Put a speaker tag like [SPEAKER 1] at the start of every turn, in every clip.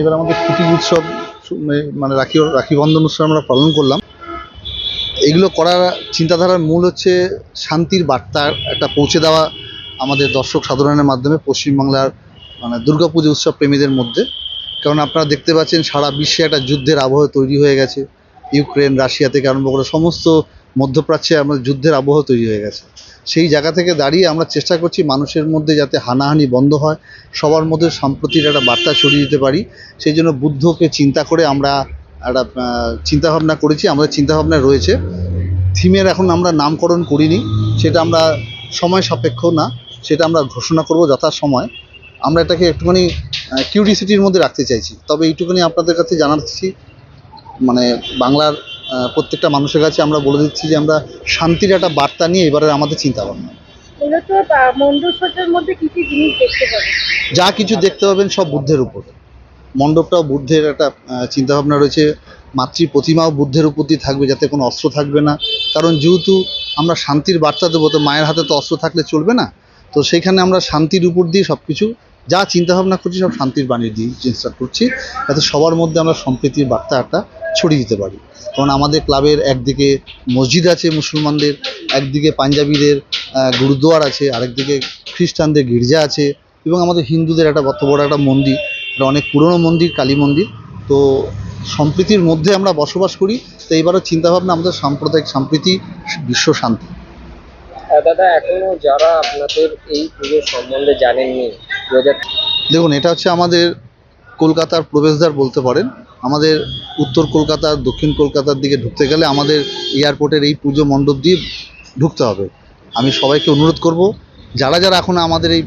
[SPEAKER 1] এবার আমাদের কুটির উৎসব মানে রাখি রাখি বন্ধন উৎসব আমরা পালন করলাম। এগুলো করার চিন্তাধারার মূল হচ্ছে শান্তির বার্তা একটা পৌঁছে দেওয়া আমাদের দর্শক সাধারণের মাধ্যমে পশ্চিমবাংলার মানে দুর্গাপুজো উৎসব প্রেমীদের মধ্যে। কারণ আপনারা দেখতে পাচ্ছেন সারা বিশ্বে একটা যুদ্ধের আবহাওয়া তৈরি হয়ে গেছে। ইউক্রেন, রাশিয়া থেকে আরম্ভ করে সমস্ত মধ্যপ্রাচ্যে আমাদের যুদ্ধের আবহ তৈরি হয়ে গেছে। সেই জায়গা থেকে দাঁড়িয়ে আমরা চেষ্টা করছি মানুষের মধ্যে যাতে হানাহানি বন্ধ হয়, সবার মধ্যে সম্প্রতির একটা বার্তা ছড়িয়ে দিতে পারি। সেই জন্য বুদ্ধকে চিন্তা করে আমরা একটা চিন্তাভাবনা করেছি, আমাদের চিন্তাভাবনা রয়েছে। থিমের এখন আমরা নামকরণ করিনি, সেটা আমরা সময় সাপেক্ষ না, সেটা আমরা ঘোষণা করব যথাসময়। আমরা এটাকে একটুখানি কিউরিসিটির মধ্যে রাখতে চাইছি। তবে এইটুকুনি আপনাদের কাছে জানাচ্ছি মানে বাংলার প্রত্যেকটা মানুষের কাছে আমরা বলে দিচ্ছি যে আমরা শান্তির একটা বার্তা নিয়ে এবারে আমাদের চিন্তা ভাবনা
[SPEAKER 2] মূলত মণ্ডপসজ্জার মধ্যে কি কি জিনিস দেখতে পাবেন?
[SPEAKER 1] যা কিছু দেখতে পাবেন সব বুদ্ধের উপর। মণ্ডপটাও বুদ্ধের একটা চিন্তাভাবনা রয়েছে। মাতৃ প্রতিমাও বুদ্ধের উপর দিয়ে থাকবে যাতে কোনো অস্ত্র থাকবে না। কারণ যেহেতু আমরা শান্তির বার্তা দেবো তো মায়ের হাতে তো অস্ত্র থাকলে চলবে না। তো সেইখানে আমরা শান্তির উপর দিয়ে সব কিছু যা চিন্তাভাবনা করছি সব শান্তির বাণী দিয়ে চেষ্টা করছি। যাতে সবার মধ্যে আমরা সম্প্রীতির বার্তা একটা ছড়িয়ে দিতে পারি। কারণ আমাদের ক্লাবের একদিকে মসজিদ আছে মুসলমানদের, একদিকে পাঞ্জাবিদের গুরুদুয়ার আছে, আরেকদিকে খ্রিস্টানদের গির্জা আছে এবং আমাদের হিন্দুদের একটা বড় বড় একটা মন্দির এটা অনেক পুরনো মন্দির, কালী মন্দির। তো সম্প্রীতির মধ্যে আমরা বসবাস করি, তো এবারও চিন্তাভাবনা আমাদের সাম্প্রদায়িক সম্প্রীতি, বিশ্ব শান্তি।
[SPEAKER 3] দাদা, এখনও যারা আপনাদের এই পুজোর সম্বন্ধে জানেননি
[SPEAKER 1] দেখুন, এটা হচ্ছে আমাদের কলকাতার প্রবেশদ্বার বলতে পারেন। আমাদের উত্তর কলকাতার দক্ষিণ কলকাতার দিকে ঢুকতে গেলে আমাদের এয়ারপোর্টের এই পুজো মণ্ডপ দিয়ে ঢুকতে হবে। আমি সবাইকে অনুরোধ করব, যারা যারা এখন আমাদের এই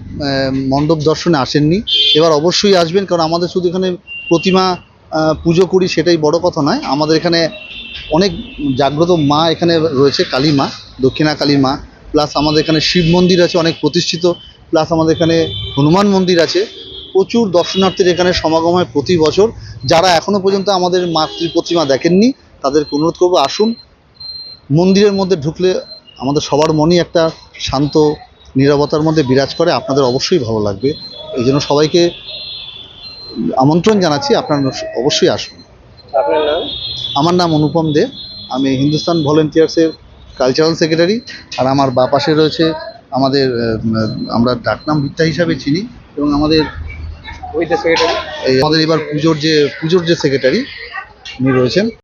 [SPEAKER 1] মণ্ডপ দর্শনে আসেননি, এবার অবশ্যই আসবেন, কারণ আমাদের শুধু এখানে প্রতিমা পুজো করি সেটাই বড় কথা নয়। আমাদের এখানে অনেক জাগ্রত মা এখানে রয়েছে, কালী মা, দক্ষিণা কালী মা, প্লাস আমাদের এখানে শিব মন্দির আছে, অনেক প্রতিষ্ঠিত। প্লাস আমাদের এখানে হনুমান মন্দির আছে। প্রচুর দর্শনার্থীর এখানে সমাগম হয় প্রতি বছর। যারা এখনও পর্যন্ত আমাদের মাতৃ প্রতিমা দেখেননি তাদেরকে অনুরোধ করব আসুন। মন্দিরের মধ্যে ঢুকলে আমাদের সবার মনই একটা শান্ত নীরবতার মধ্যে বিরাজ করে। আপনাদের অবশ্যই ভালো লাগবে। এই জন্য সবাইকে আমন্ত্রণ জানাচ্ছি। আপনারা অবশ্যই আসুন।
[SPEAKER 3] আপনার নাম?
[SPEAKER 1] আমার নাম অনুপম দে। আমি হিন্দুস্তান ভলেন্টিয়ার্সের কালচারাল সেক্রেটারি আর আমার বা পাশে রয়েছে আমাদের আমরা ডাকনাম বিদ্যা হিসাবে চিনি এবং আমাদের আমাদের এবার পুজোর যে পুজোর যে সেক্রেটারি উনি রয়েছেন।